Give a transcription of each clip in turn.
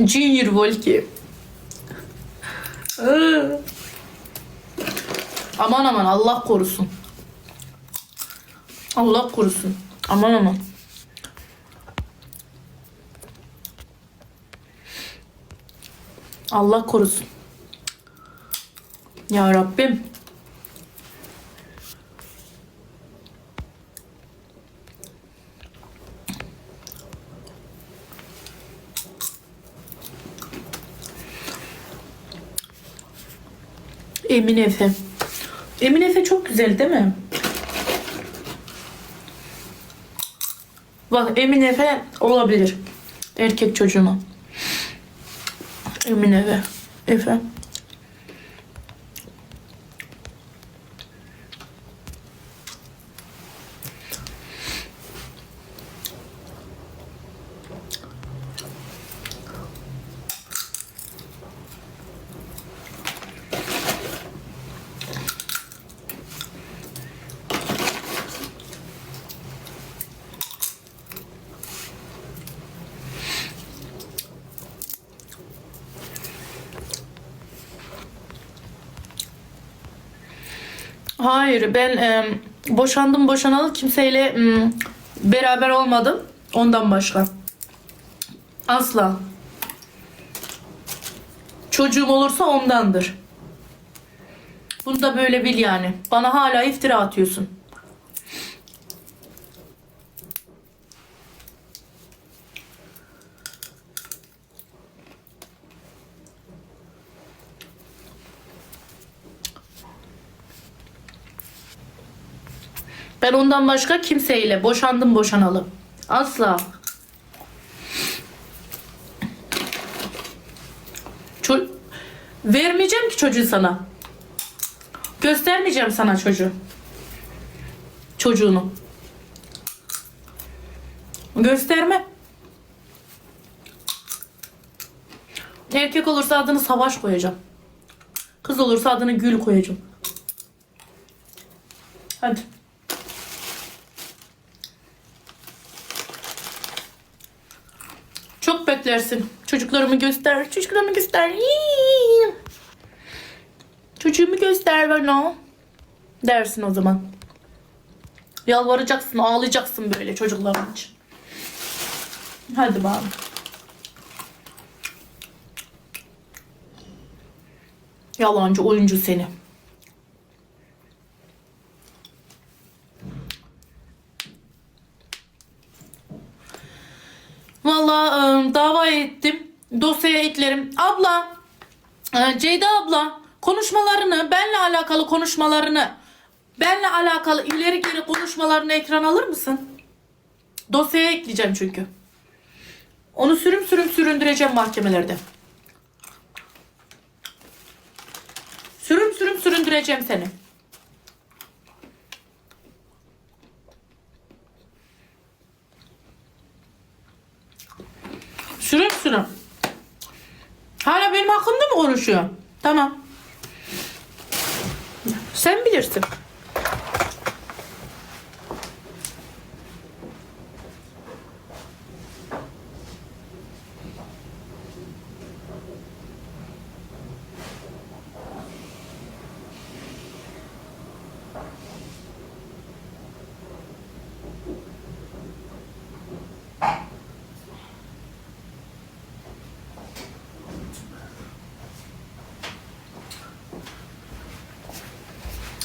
Junior Volki. Aman aman Allah korusun. Allah korusun. Aman aman. Allah korusun. Ya Rabbim. Emin Efe. Emin Efe çok güzel değil mi? Bak Emin Efe olabilir. Erkek çocuğuma. Emin Efe. Efe. Hayır ben e, boşandım boşanalı kimseyle m, beraber olmadım. Ondan başka. Asla. Çocuğum olursa ondandır. Bunu da böyle bil yani. Bana hala iftira atıyorsun. Ben ondan başka kimseyle boşandım boşanalı. Asla. Ço- Vermeyeceğim ki çocuğu sana. Göstermeyeceğim sana çocuğu. Çocuğunu. Gösterme. Erkek olursa adını Savaş koyacağım. Kız olursa adını Gül koyacağım. Hadi. Çok beklersin. Çocuklarımı göster. Çocuklarımı göster. Yii. Çocuğumu göster bana. Dersin o zaman. Yalvaracaksın, ağlayacaksın böyle çocukların için. Hadi bakalım. Yalancı oyuncu seni. Valla ıı, dava ettim. Dosyaya eklerim. Abla, e, Ceyda abla konuşmalarını, benle alakalı konuşmalarını, benle alakalı ileri geri konuşmalarını ekran alır mısın? Dosyaya ekleyeceğim çünkü. Onu sürüm sürüm süründüreceğim mahkemelerde. Sürüm sürüm süründüreceğim seni. Sürüm sürüm. Hakkımda mı konuşuyor? Tamam. Sen bilirsin.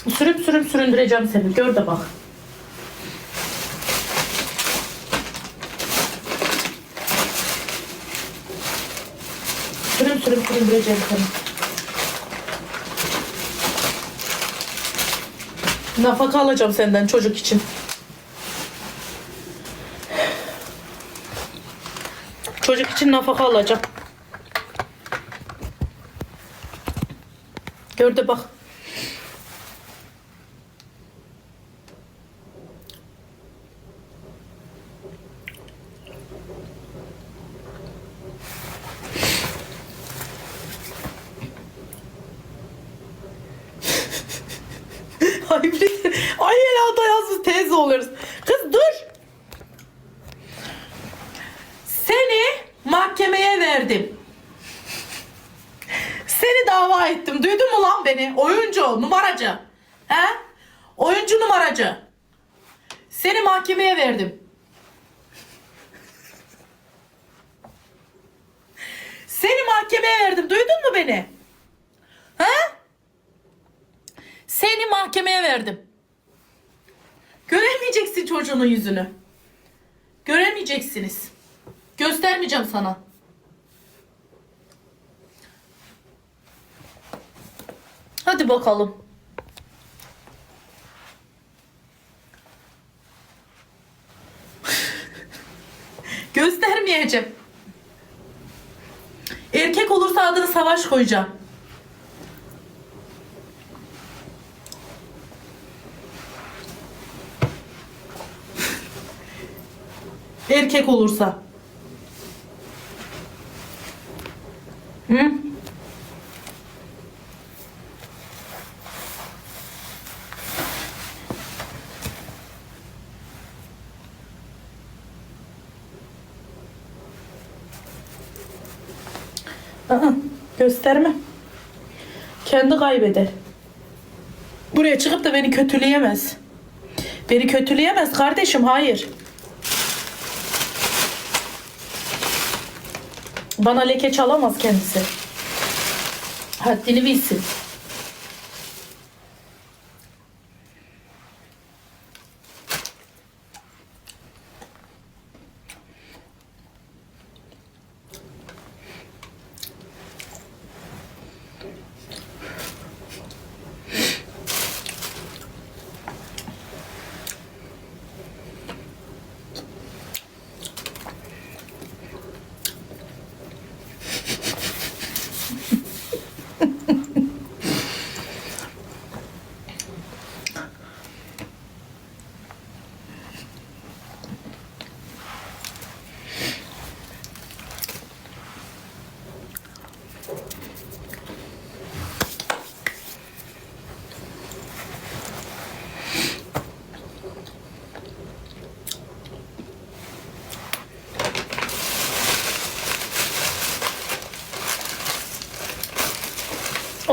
Sürüm sürüm süründüreceğim seni. Gör de bak. Sürüm sürüm süründüreceğim seni. Nafaka alacağım senden çocuk için. Çocuk için nafaka alacağım. Gör de bak. hibrit. Ay helal dayansız teyze oluyoruz. Kız dur. Seni mahkemeye verdim. Seni dava ettim. Duydun mu lan beni? Oyuncu, numaracı. He? Oyuncu numaracı. Seni mahkemeye verdim. Seni mahkemeye verdim. Duydun mu beni? He? Seni mahkemeye verdim. Göremeyeceksin çocuğunun yüzünü. Göremeyeceksiniz. Göstermeyeceğim sana. Hadi bakalım. Göstermeyeceğim. Erkek olursa adını savaş koyacağım. Erkek olursa. Hı? Aa, gösterme. Kendi kaybeder. Buraya çıkıp da beni kötüleyemez. Beni kötüleyemez kardeşim hayır. Bana leke çalamaz kendisi. Haddini bilsin.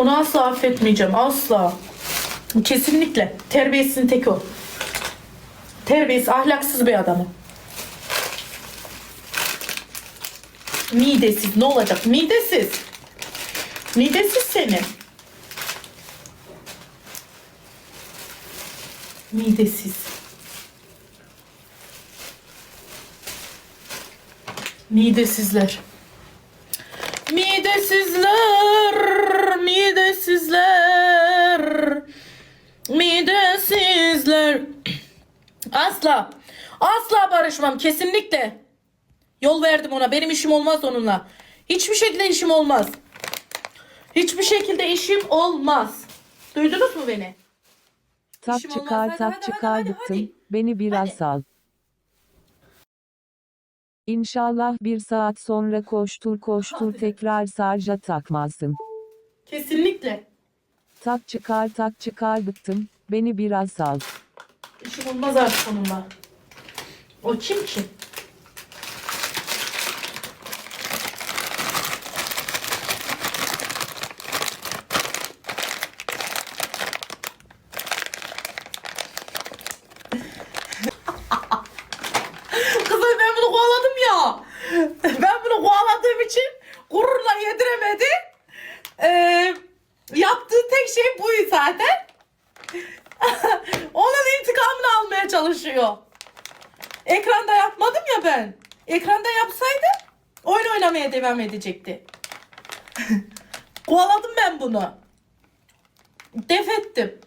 Onu asla affetmeyeceğim. Asla. Kesinlikle. Terbiyesizin tek o. Terbiyesiz, ahlaksız bir adamı. Midesiz. Ne olacak? Midesiz. Midesiz seni. Midesiz. Midesizler. Midesizler, midesizler, midesizler. Asla, asla barışmam kesinlikle. Yol verdim ona. Benim işim olmaz onunla. Hiçbir şekilde işim olmaz. Hiçbir şekilde işim olmaz. Duydunuz mu beni? Tak İşim çıkar tak hadi, çıkar hadi, hadi. Beni biraz Hadi. sal. İnşallah bir saat sonra koştur koştur Hadi. tekrar sarja takmazsın. Kesinlikle. Tak çıkar tak çıkar bıktım. Beni biraz sal. İşim olmaz artık onunla. O kim ki? Kızım ben bunu kovaladım ya. Ben bunu kovaladığım için gururla yediremedi. Ee, bu zaten. Onun intikamını almaya çalışıyor. Ekranda yapmadım ya ben. Ekranda yapsaydı oyun oynamaya devam edecekti. Kovaladım ben bunu. Def ettim.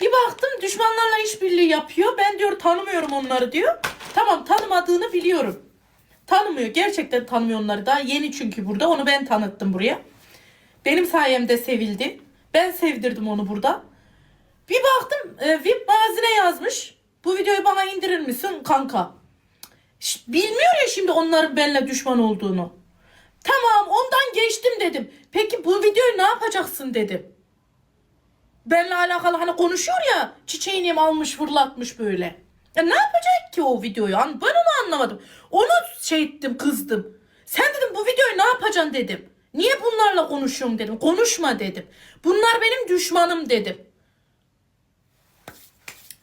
Bir baktım düşmanlarla işbirliği yapıyor. Ben diyor tanımıyorum onları diyor. Tamam tanımadığını biliyorum. Tanımıyor. Gerçekten tanımıyor onları. Daha yeni çünkü burada. Onu ben tanıttım buraya. Benim sayemde sevildi. Ben sevdirdim onu burada. Bir baktım e, VIP mazine yazmış. Bu videoyu bana indirir misin kanka? Bilmiyor ya şimdi onların benimle düşman olduğunu. Tamam ondan geçtim dedim. Peki bu videoyu ne yapacaksın dedim. Benimle alakalı hani konuşuyor ya çiçeğini almış fırlatmış böyle. Ya ne yapacak ki o videoyu? Ben onu anlamadım. Onu şey ettim kızdım. Sen dedim bu videoyu ne yapacaksın dedim. Niye bunlarla konuşuyorsun dedim. Konuşma dedim. Bunlar benim düşmanım dedim.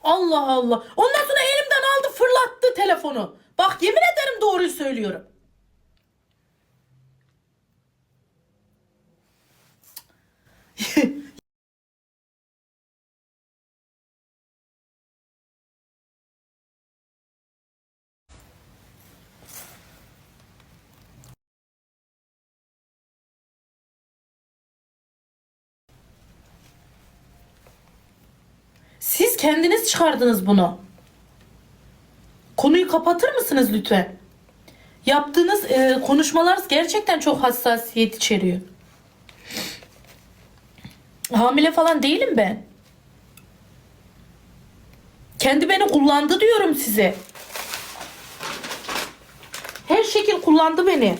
Allah Allah. Ondan sonra elimden aldı fırlattı telefonu. Bak yemin ederim doğruyu söylüyorum. kendiniz çıkardınız bunu. Konuyu kapatır mısınız lütfen? Yaptığınız e, konuşmalar gerçekten çok hassasiyet içeriyor. Hamile falan değilim ben. Kendi beni kullandı diyorum size. Her şekil kullandı beni.